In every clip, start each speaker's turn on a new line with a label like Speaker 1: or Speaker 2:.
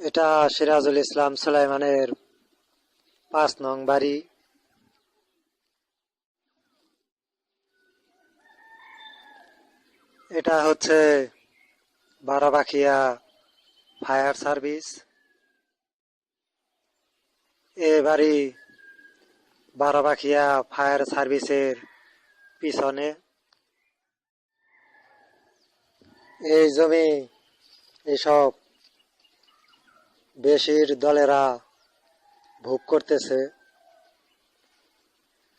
Speaker 1: এটা সিরাজুল ইসলাম সুলাইমানের পাঁচ নং বাড়ি। এটা হচ্ছে বারোবাখিয়া ফায়ার সার্ভিস। এ বাড়ি বারোবাখিয়া ফায়ার সার্ভিসের পিছনে। এই জমি এসব বেশির দলেরা ভোগ করতেছে।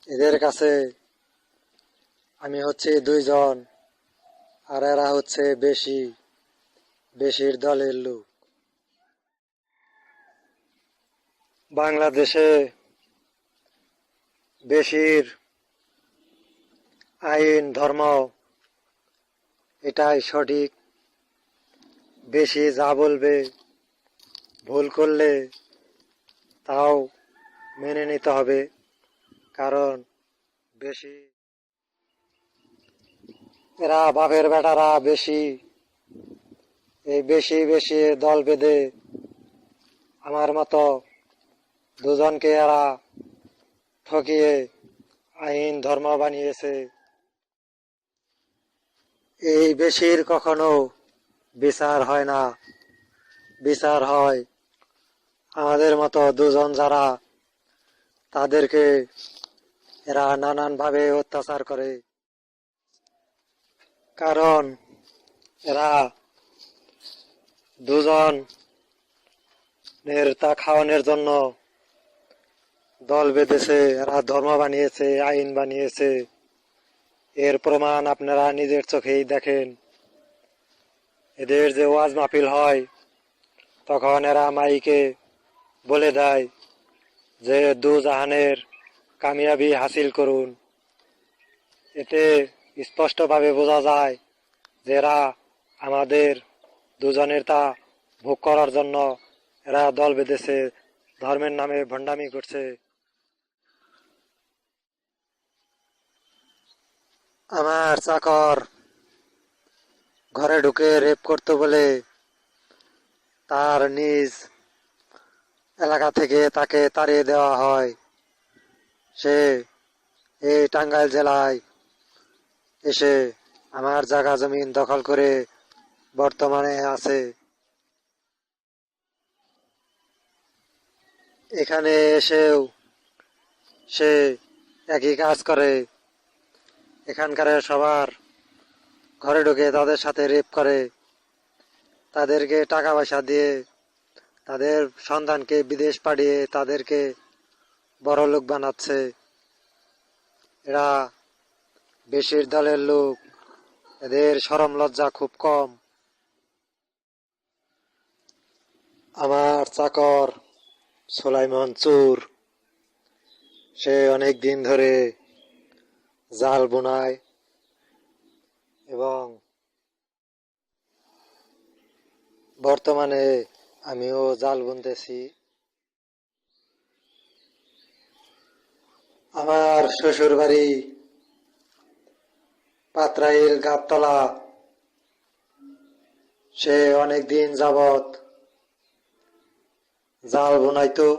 Speaker 1: এদের কাছে আমি হচ্ছে দুইজন আর এরা হচ্ছে বেশি, বেশির দলের লোক। বাংলাদেশে বেশির আইন, ধর্ম এটাই সঠিক। বেশি যা বলবে ভুল করলে তাও মেনে নিতে হবে, কারণ বেশি এরা বাপের বেটারা বেশি। এই বেশি বেশি দল বেঁধে আমার মতো দুজনকে এরা ঠকিয়ে আইন, ধর্ম বানিয়েছে। এই বেশির কখনো বিচার হয় না। বিচার হয় আমাদের মতো দুজন যারা তাদেরকে এরা নানানভাবে অত্যাচার করে। কারণ এরা দুজন তা খাওয়ানোর জন্য দল বেঁধেছে, এরা ধর্ম বানিয়েছে, আইন বানিয়েছে। এর প্রমাণ আপনারা নিজের চোখেই দেখেন। এদের যে ওয়াজ মাহফিল হয়, তখন এরা মাইকে বলে দেয় যে দু জাহানের কামিয়াবি হাসিল করুন। এতে স্পষ্টভাবে বোঝা যায় যে এরা আমাদের দুজনের তা ভোগ করার জন্য এরা দল বেঁধেছে, ধর্মের নামে ভণ্ডামি করছে। আমার চাকর ঘরে ঢুকে রেপ করতে বলে তার নিজ এলাকা থেকে তাকে তাড়িয়ে দেওয়া হয়। সে এই টাঙ্গাইল জেলায় এসে আমার জায়গা জমিন দখল করে বর্তমানে আছে। এখানে এসেও সে একই কাজ করে। এখানকার সবার ঘরে ঢুকে তাদের সাথে রেপ করে। তাদেরকে টাকা পয়সা দিয়ে তাদের সন্তানকে বিদেশ পাঠিয়ে তাদেরকে বড় লোক বানাচ্ছে। এরা বেশির দলের লোক। এদের সরম লজ্জা খুব কম। আমার চাকর সোলাইমন চুর। সে অনেক দিন ধরে জাল বোনায় এবং বর্তমানে আমিও জাল বুনতেছি। আমার শ্বশুর বাড়ি পাত্রাইল গাবতলা। সে অনেক দিন যাবত জাল বুনাইতো।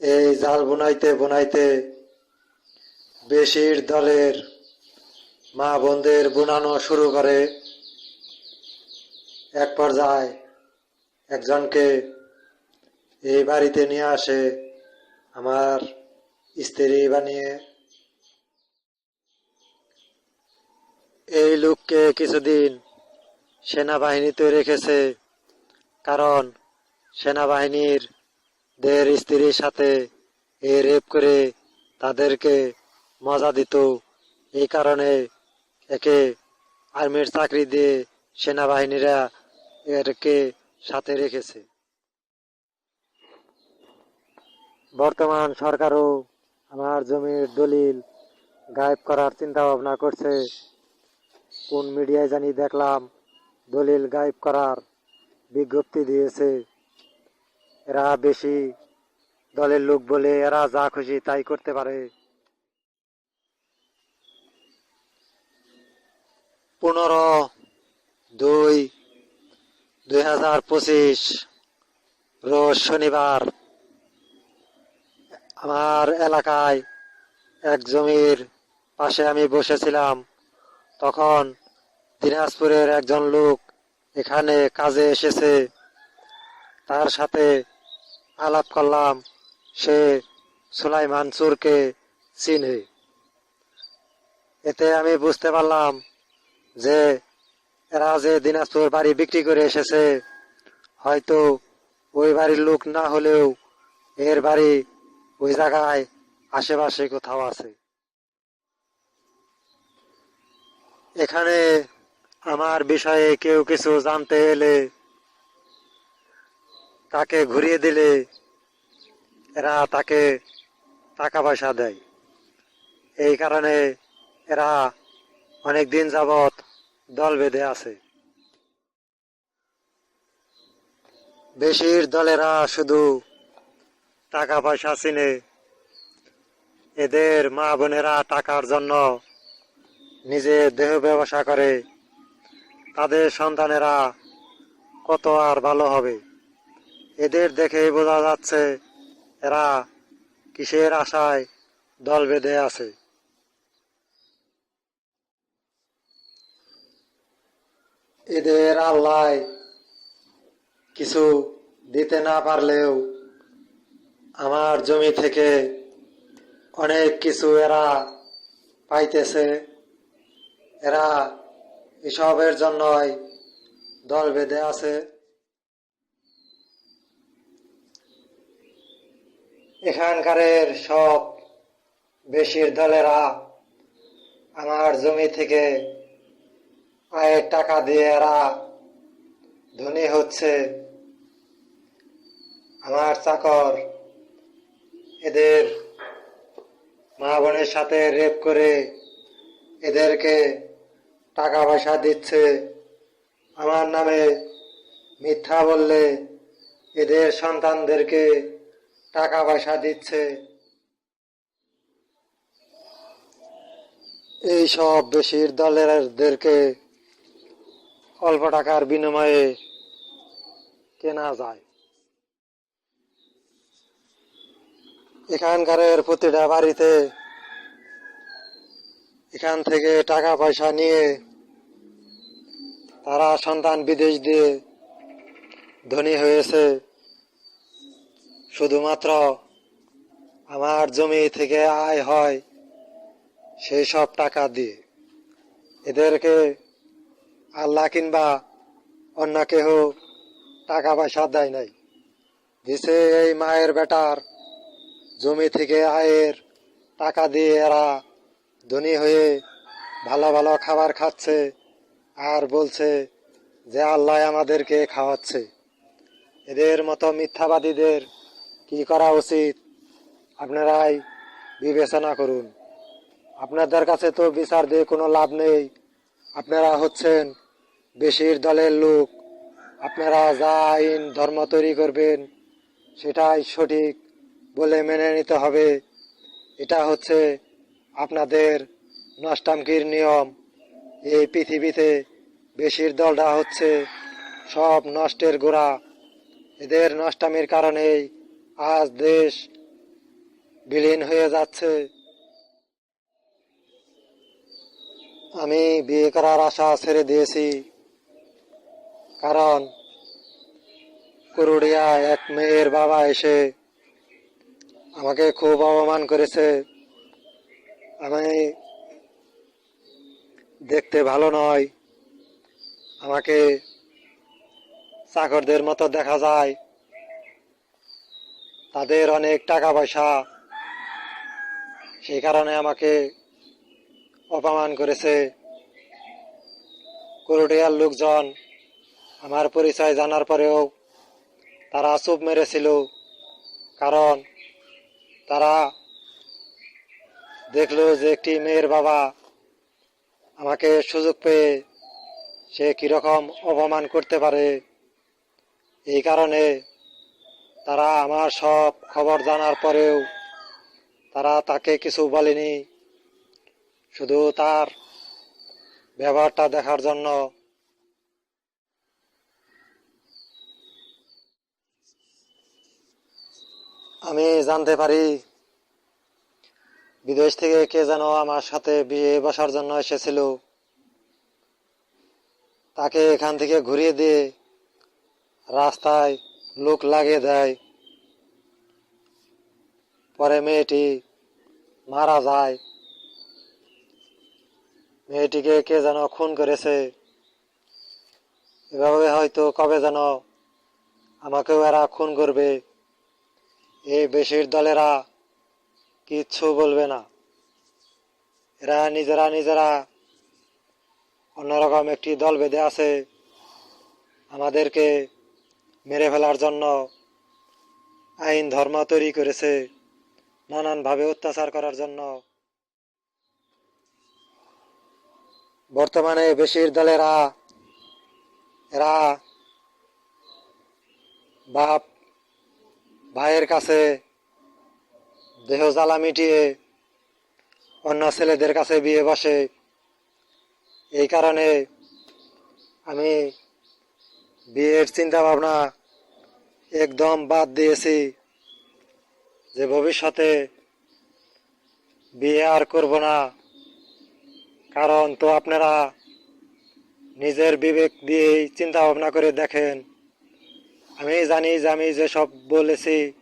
Speaker 1: এই জাল বুনাইতে বুনাইতে বেশির দলের মা বোনদের বুনানো শুরু করে। এক পর্যায়ে একজনকে এই বাড়িতে নিয়ে আসে, আমার স্ত্রী বানিয়ে। এই লোককে কিছুদিন সেনাবাহিনীতে রেখেছে, কারণ সেনাবাহিনীর দের স্ত্রীর সাথে এ রেপ করে তাদেরকে মজা দিত। এই কারণে একে আর্মির চাকরি দিয়ে সেনাবাহিনীরা এরকে সাথে রেখেছে। বর্তমান সরকারও আমার জমির দলিল গায়েব করার চিন্তা ভাবনা করছে। কোন মিডিয়ায় জানি দেখলাম দলিল গায়েব করার বিজ্ঞপ্তি দিয়েছে। এরা বেশি দলের লোক বলে এরা যা খুশি তাই করতে পারে। পনেরো দুই দুই হাজার পঁচিশ রোজ শনিবার আমার এলাকায় এক জমির পাশে আমি বসেছিলাম। তখন দিনাজপুরের একজন লোক এখানে কাজে এসেছে। তার সাথে আলাপ করলাম। সে সুলাইমান চুরকে চিনে। এতে আমি বুঝতে পারলাম যে এরা যে দিনাজপুর বাড়ি বিক্রি করে এসেছে, হয়তো ওই বাড়ির লোক না হলেও এর বাড়ি ওই জায়গায় আশেপাশে কোথাও আছে। এখানে আমার বিষয়ে কেউ কিছু জানতে এলে, তাকে ঘুরিয়ে দিলে এরা তাকে টাকা পয়সা দেয়। এই কারণে এরা অনেক দিন যাবৎ দল বেঁধে আছে। বেশির দলেরা শুধু টাকা পয়সা চিনে। এদের মা বোনেরা টাকার জন্য নিজে দেহ ব্যবসা করে। তাদের সন্তানেরা কত আর ভালো হবে? এদের দেখেই বোঝা যাচ্ছে এরা কিসের আশায় দল বেঁধে আছে। এদের আল্লাহ কিছু দিতে না পারলেও আমার জমি থেকে অনেক কিছু এরা পাইতেছে। এরা এসবের জন্যই দল বেঁধে আছে। এখানকারের সব বেশির দলেরা আমার জমি থেকে আয়ের টাকা দিয়ে এরা ধনী হচ্ছে। আমার চাকর এদের মা বোনের সাথে রেপ করে এদেরকে টাকা পয়সা দিচ্ছে। আমার নামে মিথ্যা বললে এদের সন্তানদেরকে টাকা পয়সা দিচ্ছে। এই সব বেশির দলেরদেরকে অল্প টাকার বিনিময়ে কেনা যায়। এখানকারের প্রতিটা বাড়িতে এখান থেকে টাকা পয়সা নিয়ে তারা সন্তান বিদেশ দিয়ে ধনী হয়েছে। শুধুমাত্র আমার জমি থেকে আয় হয় সেই সব টাকা দিয়ে। এদেরকে আল্লাহ কিংবা অন্য কেহ টাকা পয়সা দেয় নাই। দিছে এই মায়ের বেটার জমি থেকে আয়ের টাকা দিয়ে এরা ধনী হয়ে ভালো ভালো খাবার খাচ্ছে আর বলছে যে আল্লাহ আমাদেরকে খাওয়াচ্ছে। এদের মতো মিথ্যাবাদীদের কি করা উচিত? আপনারাই বিবেচনা করুন। আপনাদের কাছে তো বিচার দিয়ে কোনো লাভ নেই। আপনারা হচ্ছেন বেশির দলের লোক, আপনারা যা আইন, ধর্ম তৈরি করবেন, সেটাই সঠিক বলে মেনে নিতে হবে। এটা হচ্ছে আপনাদের নষ্টামকির নিয়ম। এই পৃথিবীতে বেশির দলটা হচ্ছে সব নষ্টের গোড়া। এদের নষ্টামির কারণেই আজ দেশ বিলীন হয়ে যাচ্ছে। আমি বিয়ে করার আশা ছেড়ে দিয়েছি। কারণ করুড়িয়া এক মেয়ের বাবা এসে আমাকে খুব অপমান করেছে। আমি দেখতে ভালো নয়। আমাকে চাকরদের মতো দেখা যায়। তাদের অনেক টাকা পয়সা। সেই কারণে আমাকে অপমান করেছে। করুটিয়ার লোকজন আমার পরিচয় জানার পরেও তারা চুপ মেরেছিল। কারণ তারা দেখল যে একটি মেয়ের বাবা আমাকে সুযোগ পেয়ে সে কীরকম অপমান করতে পারে। এই কারণে তারা আমার সব খবর জানার পরেও তারা তাকে কিছু বলেনি। শুধু তার ব্যবহারটা দেখার জন্য আমি জানতে পারি বিদেশ থেকে কে যেন আমার সাথে বিয়ে বসার জন্য এসেছিল। তাকে এখান থেকে ঘুরিয়ে দিয়ে রাস্তায় লোক লাগিয়ে দেয়। পরে মেয়েটি মারা যায়। মেয়েটিকে কে যেন খুন করেছে। এভাবে হয়তো কবে যেন আমাকেও এরা খুন করবে। এই বেশির দলেরা কিচ্ছু বলবে না। এরা নিজেরা নিজেরা অন্যরকম একটি দল বেঁধে আছে, আমাদেরকে মেরে ফেলার জন্য আইন ধর্ম তৈরি করেছে, নানানভাবে অত্যাচার করার জন্য। বর্তমানে বেশির দলেরা, এরা বাপ ভাইয়ের কাছে দেহ জ্বালা মিটিয়ে অন্য ছেলেদের কাছে বিয়ে বসে। এই কারণে আমি বিয়ের চিন্তা ভাবনা একদম বাদ দিয়েছি যে ভবিষ্যতে বিয়ে আর করব না। কারণ তো আপনারা নিজের বিবেক দিয়েই চিন্তা ভাবনা করে দেখেন। আমি জানি যে আমি যে সব বলেছি,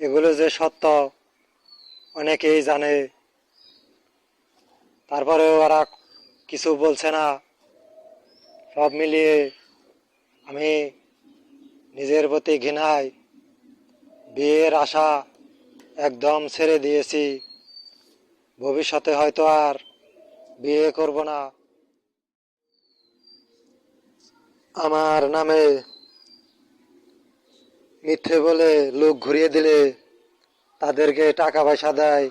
Speaker 1: এগুলো যে সত্য, অনেকেই জানে। তারপরেও ওরা কিছু বলছে না। সব মিলিয়ে আমি নিজের প্রতি ঘৃণায় বিয়ের আশা একদম ছেড়ে দিয়েছি। ভবিষ্যতে হয়তো আর বিয়ে করব না। আমার নামে মিথ্যে বলে লোক ঘুরিয়ে দিলে তাদেরকে টাকা পয়সা দেয়।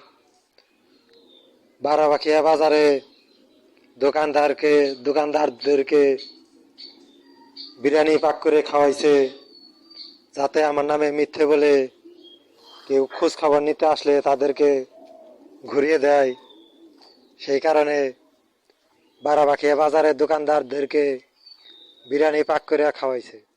Speaker 1: বারাবাখিয়া বাজারে দোকানদারকে, দোকানদারদেরকে বিরিয়ানি পাক করে খাওয়াইছে, যাতে আমার নামে মিথ্যে বলে কেউ খোঁজ খবর নিতে আসলে তাদেরকে ঘুরিয়ে দেয়। সেই কারণে বারাবাখিয়া বাজারের দোকানদারদেরকে বিরিয়ানি পাক করে খাওয়াইছে।